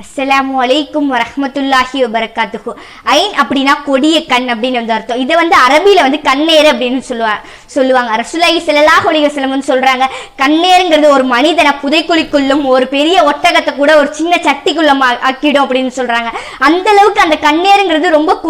அஸ்ஸலாமு அலைக்கும் வரஹ்மத்துல்லாஹி வபரகாத்துஹு. ஐன் அப்படின்னா கொடிய கண் அப்படின்னு வந்து அர்த்தம். இதை வந்து அரபியில் வந்து கண்ணேறு அப்படின்னு சொல்லுவாங்க சொல்லுவாங்க. ரசூலாஹி ஸல்லல்லாஹு அலைஹி வஸல்லம் வந்து சொல்றாங்க. கண்ணேருங்கிறது ஒரு மனிதனை புதைக்குழிக்குள்ளும் ஒரு பெரிய ஒட்டகத்தை கூட ஒரு சின்ன சட்டிக்குள்ளமா ஆக்கிடும் அப்படின்னு சொல்றாங்க. அந்த அளவுக்கு அந்த கண்ணேருங்கிறது ரொம்ப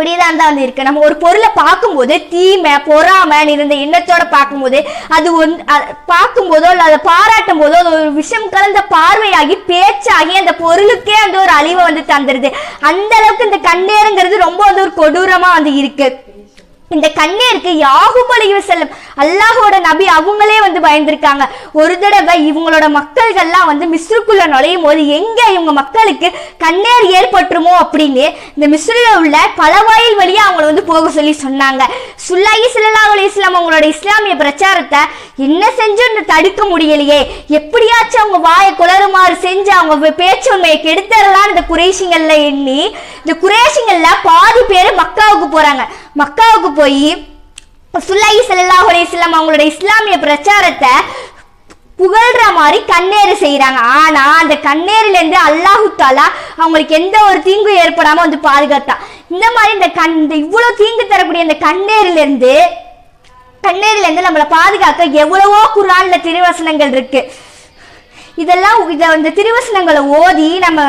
கொ- தான் வந்து இருக்கு. நம்ம ஒரு பொருளை பார்க்கும்போது தீமை பொறாமை இருந்த எண்ணத்தோட பார்க்கும்போது அது ஒன் அ- பார்க்கும்போதோ இல்லை அதை பாராட்டும் போதோ அது ஒரு விஷம் கலந்த பார்வையாகி பேச்சாகி அந்த பொருளுக்கே அந்த ஒரு அழிவை வந்து தந்துடுது அந்த அளவுக்கு இந்த கண்ணேருங்கிறது ரொம்ப வந்து ஒரு கொடூரமா வந்து இருக்கு. இந்த கண்ணீருக்கு யாகும் செல்லும் அல்லாஹோட நபி அவங்களே வந்து பயந்துருக்காங்க. ஒரு தடவை இவங்களோட மக்கள்கள்லாம் வந்து மிஸ்ருக்குள்ள நுழையும் போது எங்க இவங்க மக்களுக்கு கண்ணீர் ஏற்பட்டுருமோ அப்படின்னு இந்த மிஸ்ருல உள்ள பல வாயில் வழியா அவங்கள வந்து போக சொல்லி சொன்னாங்க. சுல்லாயி ஸல்லல்லாஹு அலி இஸ்லாம் அவங்களோட இஸ்லாமிய பிரச்சாரத்தை என்ன செஞ்சும் தடுக்க முடியலையே. எப்படியாச்சும் அவங்க வாயை குளறுமாறு செஞ்சு அவங்க பேச்சுமையை பேச்சு கெடுத்துடலாம்னு இந்த குறைஷிங்கள்ல எண்ணி இந்த குறைஷிங்கள்ல பாதி பேர் மக்காவுக்கு போறாங்க. மக்காவுக்கு போய் சுல்லாஹி ஸல்லல்லாஹு அலைஹி வஸல்லம் அவங்களோட இஸ்லாமிய பிரச்சாரத்தை புகழ்ற மாதிரி கண்ணேறு செய்கிறாங்க ஆனா அந்த கண்ணேறுல இருந்து அல்லாஹு தாலா அவங்களுக்கு எந்த ஒரு தீங்கும் ஏற்படாம வந்து பாதுகாத்தான் இந்த மாதிரி இந்த கண் இந்த இவ்வளவு தீங்கு தரக்கூடிய இந்த கண்ணேறுல இருந்து கண்ணேறுல இருந்து நம்மளை பாதுகாக்க எவ்வளவோ குரான்ல திருவசனங்கள் இருக்கு. இதெல்லாம் இதை இந்த திருவசனங்களை ஓதி நம்ம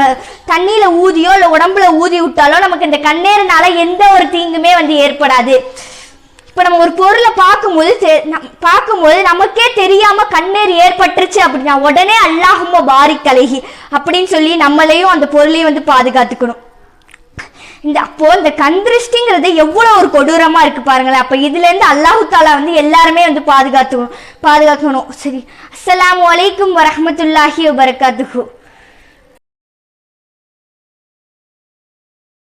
தண்ணியில ஊதியோ இல்லை உடம்புல ஊதி விட்டாலோ நமக்கு இந்த கண்ணேறுனால எந்த ஒரு தீங்குமே வந்து ஏற்படாது. இப்போ நம்ம ஒரு பொருளை பார்க்கும்போது தெ- நம்- பார்க்கும்போது நமக்கே தெரியாம கண்ணீர் ஏற்பட்டுருச்சு அப்படின்னா உடனே அல்லாஹும்ம பாரி கலகி அப்படின்னு சொல்லி நம்மளையும் அந்த பொருளையும் வந்து பாதுகாத்துக்கணும். இந்த அப்போ இந்த கண் திருஷ்டிங்கிறது எவ்வளவு ஒரு கொடூரமா இருக்கு பாருங்களேன். அப்ப இதுல இருந்து அல்லாஹு தாலா வந்து எல்லாருமே வந்து பாதுகாத்துக்கணும் பாதுகாக்கணும். சரி அஸ்ஸலாமு வலைக்கும் வரமத்துல்லாஹி வபரகாத்துஹு.